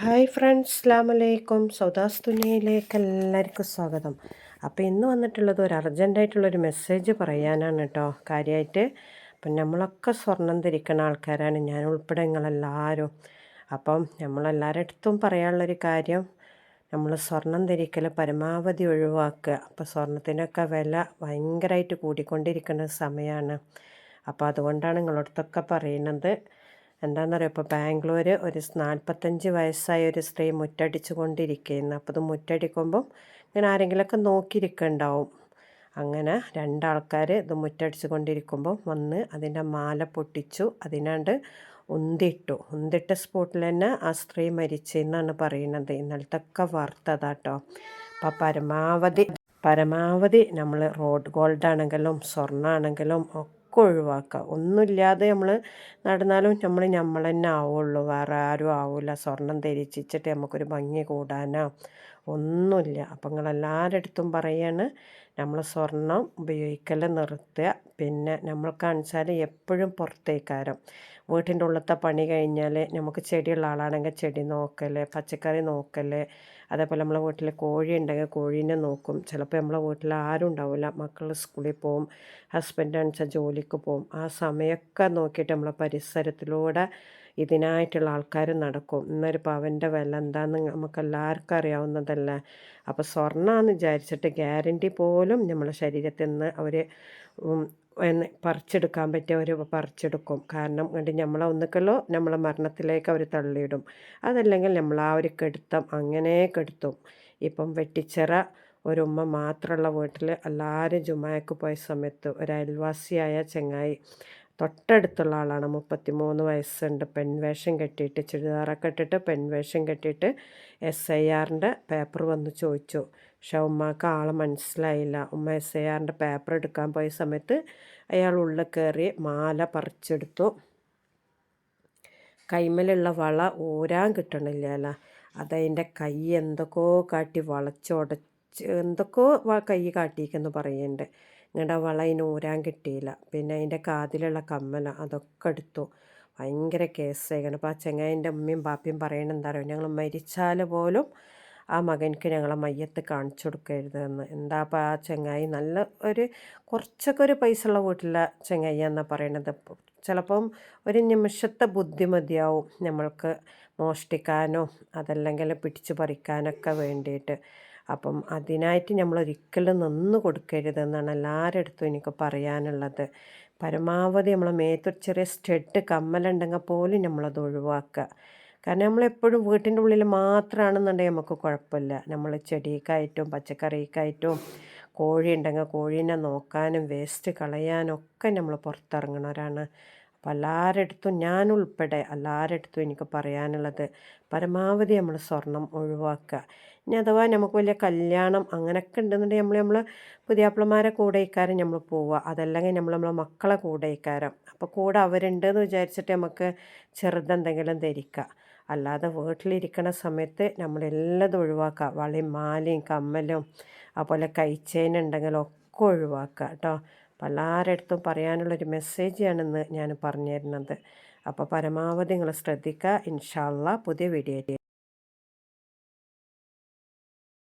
Hi friends അസ്ലാം അലൈക്കും സൗദാസ് തുനിയയിലേക്ക് എല്ലാവർക്കും സ്വാഗതം. അപ്പോൾ ഇന്ന് വന്നിട്ടുള്ളത് ഒരു അർജന്റായിട്ടുള്ളൊരു മെസ്സേജ് പറയാനാണ് കേട്ടോ. കാര്യമായിട്ട് അപ്പം നമ്മളൊക്കെ സ്വർണം ധരിക്കുന്ന ആൾക്കാരാണ്. ഞാൻ ഉൾപ്പെടെ നിങ്ങളെല്ലാവരും. അപ്പം നമ്മളെല്ലാവരുടെ അടുത്തും പറയാനുള്ളൊരു കാര്യം നമ്മൾ സ്വർണം ധരിക്കൽ പരമാവധി ഒഴിവാക്കുക. അപ്പോൾ സ്വർണത്തിനൊക്കെ വില ഭയങ്കരമായിട്ട് കൂടിക്കൊണ്ടിരിക്കുന്ന സമയമാണ്. അപ്പോൾ അതുകൊണ്ടാണ് നിങ്ങളടുത്തൊക്കെ പറയുന്നത്. എന്താണെന്നറിയോ? ഇപ്പോൾ ബാംഗ്ലൂർ ഒരു നാൽപ്പത്തഞ്ച് വയസ്സായ ഒരു സ്ത്രീ മുറ്റടിച്ചു കൊണ്ടിരിക്കുന്നു അപ്പോൾ അത് മുറ്റടിക്കുമ്പം ഇങ്ങനെ ആരെങ്കിലുമൊക്കെ നോക്കിയിരിക്കുന്നുണ്ടാവും അങ്ങനെ രണ്ടാൾക്കാർ ഇത് മുറ്റടിച്ചു കൊണ്ടിരിക്കുമ്പോൾ വന്ന് അതിന്റെ മാല പൊട്ടിച്ചു അതിനാണ്ട് ഉന്തിട്ടു ഉന്തിട്ട സ്പോട്ടിൽ തന്നെ ആ സ്ത്രീ മരിച്ചെന്നാണ് പറയുന്നത്. ഇന്നലത്തൊക്കെ വാർത്തതാട്ടോ അപ്പം പരമാവധി പരമാവധി നമ്മൾ റോഡ് ഗോൾഡ് ആണെങ്കിലും സ്വർണമാണെങ്കിലും ഒക്കെ ഒഴിവാക്കുക ഒന്നുമില്ലാതെ നമ്മൾ നടന്നാലും നമ്മൾ നമ്മൾ തന്നെ ആവുള്ളൂ. വേറെ ആരും ആവില്ല സ്വർണം ധരിച്ചിട്ട് നമുക്കൊരു ഭംഗി കൂടാനോ. ഒന്നുമില്ല. അപ്പം നിങ്ങളെല്ലാവരുടെ അടുത്തും പറയാണ് നമ്മൾ സ്വർണം ഉപയോഗിക്കൽ നിർത്തുക. പിന്നെ നമ്മൾ കാണിച്ചാൽ എപ്പോഴും പുറത്തേക്കാരം. വീട്ടിന്റെ ഉള്ളത്തെ പണി കഴിഞ്ഞാൽ നമുക്ക് ചെടിയുള്ള ആളാണെങ്കിൽ ചെടി നോക്കൽ പച്ചക്കറി നോക്കൽ അതേപോലെ നമ്മളെ വീട്ടിൽ കോഴി ഉണ്ടെങ്കിൽ കോഴീനെ നോക്കും. ചിലപ്പോൾ നമ്മളെ വീട്ടിൽ ആരും ഉണ്ടാവില്ല. മക്കൾ സ്കൂളിൽ പോകും ഹസ്ബൻഡ് വെച്ചാൽ ജോലിക്ക് പോകും ആ സമയമൊക്കെ നോക്കിയിട്ട് നമ്മളെ പരിസരത്തിലൂടെ ഇതിനായിട്ടുള്ള ആൾക്കാർ നടക്കും. ഇന്നൊരു പവന്റെ വില എന്താണെന്ന് നമുക്ക് എല്ലാവർക്കും അറിയാവുന്നതല്ലേ. അപ്പോൾ സ്വർണമാണെന്ന് വിചാരിച്ചിട്ട് ഗ്യാരണ്ടി പോലും നമ്മളെ ശരീരത്തിൽ നിന്ന് അവർ പറിച്ചെടുക്കാൻ പറ്റിയവർ പറിച്ചെടുക്കും. കാരണം കണ്ട് നമ്മളെ ഒന്നുക്കല്ലോ നമ്മളെ മരണത്തിലേക്ക് അവർ തള്ളിയിടും. അതല്ലെങ്കിൽ നമ്മൾ ആ ഒരു കെടുത്തം അങ്ങനെ കെടുത്തും. ഇപ്പം വെട്ടിച്ചിറ ഒരു ഉമ്മ മാത്രമുള്ള വീട്ടിൽ എല്ലാവരും ജുമായക്ക് പോയ സമയത്ത് ഒരു അയൽവാസിയായ ചെങ്ങായി തൊട്ടടുത്തുള്ള ആളാണ്. മുപ്പത്തി മൂന്ന് വയസ്സുണ്ട് പെൺവേഷം കെട്ടിയിട്ട് ചുരിദാറൊക്കെ ഇട്ടിട്ട് പെൺവേഷം കെട്ടിയിട്ട് എസ് ഐ ആറിന്റെ പേപ്പർ വന്ന് ചോദിച്ചു. പക്ഷെ ഉമ്മക്ക് ആളെ മനസ്സിലായില്ല. ഉമ്മ എസ് ഐ ആറിന്റെ പേപ്പർ എടുക്കാൻ പോയ സമയത്ത് അയാൾ ഉള്ളിൽ കയറി മാല പറിച്ചെടുത്തു. കൈമലുള്ള വള ഊരാൻ കിട്ടണില്ല അല്ല. അതതിന്റെ കൈ എന്തൊക്കെയോ കാട്ടി വളച്ചുടച്ച് എന്തൊക്കെയോ കൈ കാട്ടിക്കെന്ന് പറയുന്നുണ്ട്. ഇങ്ങടെ വള അതിന് ഊരാൻ കിട്ടിയില്ല. പിന്നെ അതിന്റെ കാതിലുള്ള കമ്മല അതൊക്കെ എടുത്തു. ഭയങ്കര കേസായിക്കണം. അപ്പോൾ ആ ചെങ്ങായിന്റെ ഉമ്മയും ബാപ്പയും പറയണ എന്താ പറയുക ഞങ്ങൾ മരിച്ചാൽ പോലും ആ മകൻക്ക് ഞങ്ങളെ മയ്യത്ത് കാണിച്ചു കൊടുക്കരുതെന്ന് എന്താ അപ്പോൾ ആ ചെങ്ങായി നല്ല ഒരു കുറച്ചൊക്കെ ഒരു പൈസ ഉള്ള വീട്ടിലെ ചെങ്ങായി എന്നാണ് പറയണത്? ചിലപ്പം ഒരു നിമിഷത്തെ ബുദ്ധിമതിയാവും നമ്മൾക്ക് മോഷ്ടിക്കാനോ അതല്ലെങ്കിൽ പിടിച്ചു പറിക്കാനൊക്കെ വേണ്ടിയിട്ട്. അപ്പം അതിനായിട്ട് നമ്മൾ ഒരിക്കലും നിന്ന് കൊടുക്കരുതെന്നാണ് എല്ലാവരുടെ അടുത്തും എനിക്ക് പറയാനുള്ളത്. പരമാവധി നമ്മളെ മേത്തൊരു ചെറിയ സ്റ്റെഡ് കമ്മലുണ്ടെങ്കിൽ പോലും നമ്മളത് ഒഴിവാക്കുക. കാരണം നമ്മളെപ്പോഴും വീട്ടിന്റെ ഉള്ളിൽ മാത്രമാണെന്നുണ്ടെങ്കിൽ നമുക്ക് കുഴപ്പമില്ല. നമ്മൾ ചെടിക്കായിട്ടും പച്ചക്കറിക്കായിട്ടും കോഴി ഉണ്ടെങ്കിൽ കോഴീനെ നോക്കാനും വേസ്റ്റ് കളയാനും ഒക്കെ നമ്മൾ പുറത്തിറങ്ങണവരാണ്. അടുത്തും ഞാൻ ഉൾപ്പെടെ എല്ലാവരുടെ അടുത്തും എനിക്ക് പറയാനുള്ളത് പരമാവധി നമ്മൾ സ്വർണം ഒഴിവാക്കുക. ഇനി അഥവാ നമുക്ക് വലിയ കല്യാണം അങ്ങനെയൊക്കെ ഉണ്ടെന്നുണ്ടെങ്കിൽ നമ്മൾ നമ്മൾ പുതിയാപ്പിളമാരെ കൂടെ ഇക്കാരം നമ്മൾ പോവുക. അതല്ലെങ്കിൽ നമ്മൾ നമ്മളെ മക്കളെ കൂടെ ഇക്കാരം അപ്പോൾ കൂടെ അവരുണ്ടെന്ന് വിചാരിച്ചിട്ട് നമുക്ക് ചെറുതെന്തെങ്കിലും ധരിക്കുക. അല്ലാതെ വീട്ടിലിരിക്കുന്ന സമയത്ത് നമ്മളെല്ലതും ഒഴിവാക്കുക. വളയും മാലയും കമ്മലും അതുപോലെ കൈച്ചേനുണ്ടെങ്കിലും ഒക്കെ ഒഴിവാക്കുക കേട്ടോ. അപ്പോൾ എല്ലാവരുടെ അടുത്തും പറയാനുള്ളൊരു മെസ്സേജാണെന്ന് ഞാൻ പറഞ്ഞു തരുന്നത് അപ്പോൾ പരമാവധി നിങ്ങൾ ശ്രദ്ധിക്കുക ഇൻഷാല്ല പുതിയ വീഡിയോ